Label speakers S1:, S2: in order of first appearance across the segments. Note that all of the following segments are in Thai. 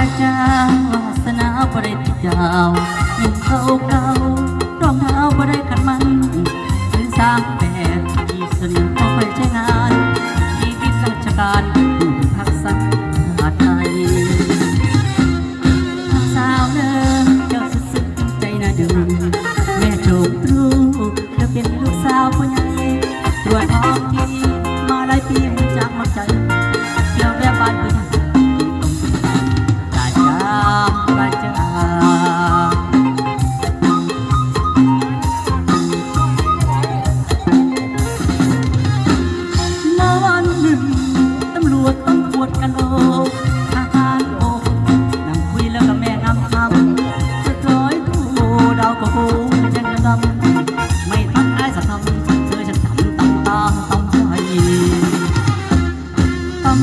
S1: ยาวยิ่งเก่าเก่ารองเท้าบ่ได้ขัดมันเป็นสามแปดที่สนิทพอไปใช้งานชีวิตราชการผู้พิพักษาไทยสาวเดิมเจ้าสุดสุดใจน่าดูแม่โชครู้เธอเป็นลูกสาวผู้ใหญ่ตัวทองที่มาหลายปี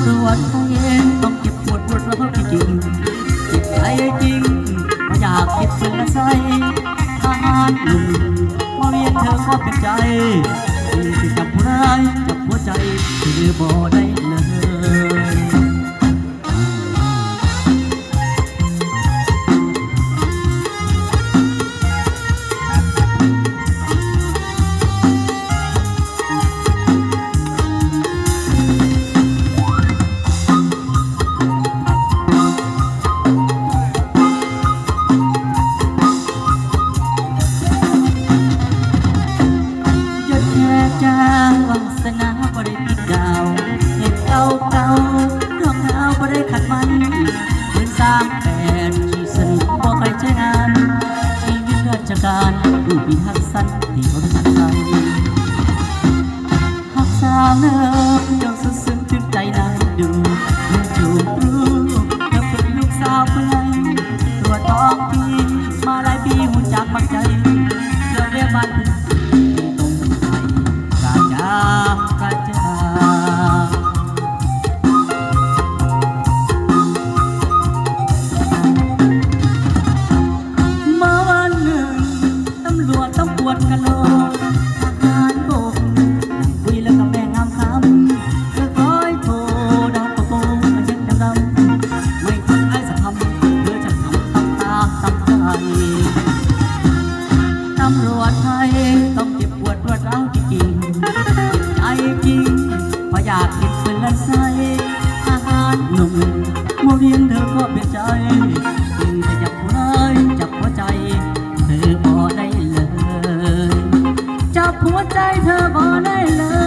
S1: ตำรวจไทยเย็นต้องเก็บปวดปวดแล้วจริงจิตใจจริงมาอยากคิดเป็นละไสทหารหนุ่มมาเรียนเธอก็เป็นใจที่จับผู้ร้าย ปีหักสั้นที่หักสาวเลิฟ นุ่มองเรียงเธอก็เป็นใจจึงจะจับหัวร้ายจับหัวใจ เธอบอได้เลย จับหัวใจเธอบอได้เลย